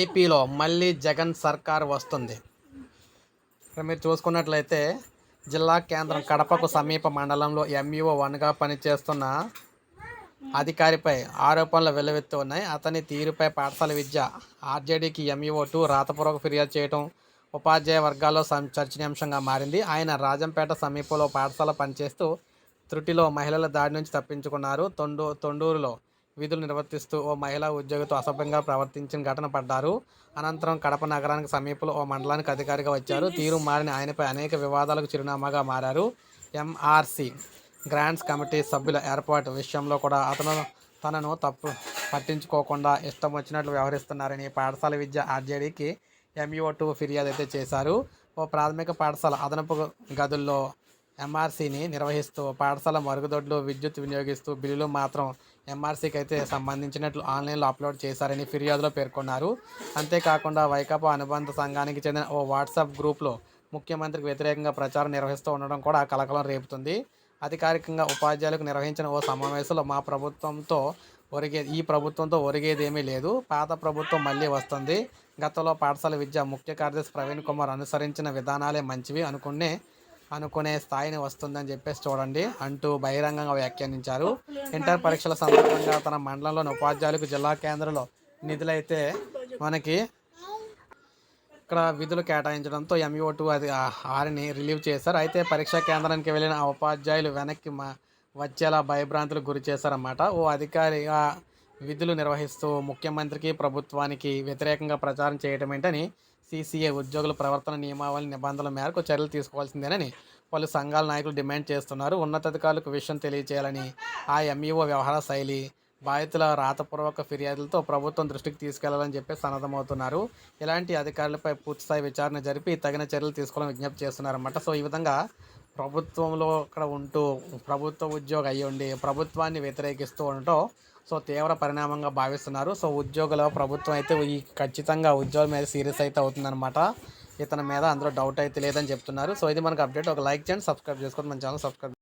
ఏపీలో మళ్ళీ జగన్ సర్కార్ వస్తుంది. ఇక్కడ మీరు చూసుకున్నట్లయితే జిల్లా కేంద్రం కడపకు సమీప మండలంలో ఎంఈఓ వన్గా పనిచేస్తున్న అధికారిపై ఆరోపణలు వెల్లువెత్తున్నాయి అతని తీరుపై పాఠశాల విద్య ఆర్జేడీకి ఎంఈఓ టూ రాతపూర్వక ఫిర్యాదు చేయడం ఉపాధ్యాయ వర్గాల్లో చర్చనీయాంశంగా మారింది. ఆయన రాజంపేట సమీపంలో పాఠశాల పనిచేస్తూ త్రుటిలో మహిళల దాడి నుంచి తప్పించుకున్నారు. తొండూ తొండూరులో విధులు నిర్వర్తిస్తూ ఓ మహిళా ఉద్యోగితో అసభ్యంగా ప్రవర్తించిన ఘటన పడ్డారు. అనంతరం కడప నగరానికి సమీపంలో ఓ మండలానికి అధికారిగా వచ్చారు. తీరు మారిన ఆయనపై అనేక వివాదాలకు చిరునామాగా మారారు ఎంఆర్సి గ్రాంట్స్ కమిటీ సభ్యుల ఏర్పాటు విషయంలో కూడా అతను తనను తప్పు పట్టించుకోకుండా ఇష్టం వచ్చినట్లు వ్యవహరిస్తున్నారని పాఠశాల విద్య ఆర్జేడీకి ఎంఈఓ టూ ఫిర్యాదు అయితే చేశారు. ఓ ప్రాథమిక పాఠశాల అదనపు గదుల్లో ఎంఆర్సీని నిర్వహిస్తూ పాఠశాల మరుగుదొడ్లు విద్యుత్ వినియోగిస్తూ బిల్లులు మాత్రం ఎంఆర్సీకి అయితే సంబంధించినట్లు ఆన్లైన్లో అప్లోడ్ చేశారని ఫిర్యాదులో పేర్కొన్నారు. అంతేకాకుండా వైకాపా అనుబంధ సంఘానికి చెందిన ఓ వాట్సాప్ గ్రూప్లో ముఖ్యమంత్రికి వ్యతిరేకంగా ప్రచారం నిర్వహిస్తూ ఉండడం కూడా కలకలం రేపుతుంది. అధికారికంగా ఉపాధ్యాయులకు నిర్వహించిన ఓ సమావేశంలో మా ప్రభుత్వంతో ఒరిగే ఈ ప్రభుత్వంతో ఒరిగేదేమీ లేదు. పాత ప్రభుత్వం మళ్ళీ వస్తుంది. గతంలో పాఠశాల విద్య ముఖ్య కార్యదర్శి ప్రవీణ్ కుమార్ అనుసరించిన విధానాలే మంచివి అనుకునే అనుకునే స్థాయిని వస్తుందని చెప్పేసి చూడండి అంటూ బహిరంగంగా వ్యాఖ్యానించారు. ఇంటర్ పరీక్షల సందర్భంగా తన మండలంలోని ఉపాధ్యాయులకు జిల్లా కేంద్రంలో నిధులైతే మనకి ఇక్కడ విధులు కేటాయించడంతో ఎంఈఓ టూ అది ఆరిని రిలీవ్ చేశారు. అయితే పరీక్షా కేంద్రానికి వెళ్ళిన ఉపాధ్యాయులు వెనక్కి మా వచ్చేలా భయభ్రాంతులకు గురి చేశారన్నమాట. ఓ అధికారిగా విధులు నిర్వహిస్తూ ముఖ్యమంత్రికి ప్రభుత్వానికి వ్యతిరేకంగా ప్రచారం చేయడం ఏంటని సీసీఏ ఉద్యోగుల ప్రవర్తన నియమావళి నిబంధనల మేరకు చర్యలు తీసుకోవాల్సిందేనని పలు సంఘాల నాయకులు డిమాండ్ చేస్తున్నారు. ఉన్నతాధికారులకు విషయం తెలియజేయాలని ఆ ఎంఈఓ వ్యవహార శైలి బాధితుల రాతపూర్వక ఫిర్యాదులతో ప్రభుత్వం దృష్టికి తీసుకెళ్ళాలని చెప్పి సన్నద్ధమవుతున్నారు. ఇలాంటి అధికారులపై పూర్తిస్థాయి విచారణ జరిపి తగిన చర్యలు తీసుకోవాలని విజ్ఞప్తి చేస్తున్నారన్నమాట. సో ఈ విధంగా ప్రభుత్వంలో అక్కడ ఉంటూ ప్రభుత్వ ఉద్యోగం అయ్యి ఉండి ప్రభుత్వాన్ని వ్యతిరేకిస్తూ ఉండటం సో తీవ్ర పరిణామంగా భావిస్తున్నారు. సో ఉద్యోగుల ప్రభుత్వం అయితే ఈ ఖచ్చితంగా ఉద్యోగం మీద సీరియస్ అయితే అవుతుందన్నమాట. ఇతని మీద అందులో డౌట్ అయితే లేదని చెప్తున్నారు. సో ఇది మనకు అప్డేట్ ఒక లైక్ చేయండి సబ్స్క్రైబ్ చేసుకోండి మన ఛానల్ సబ్స్క్రైబ్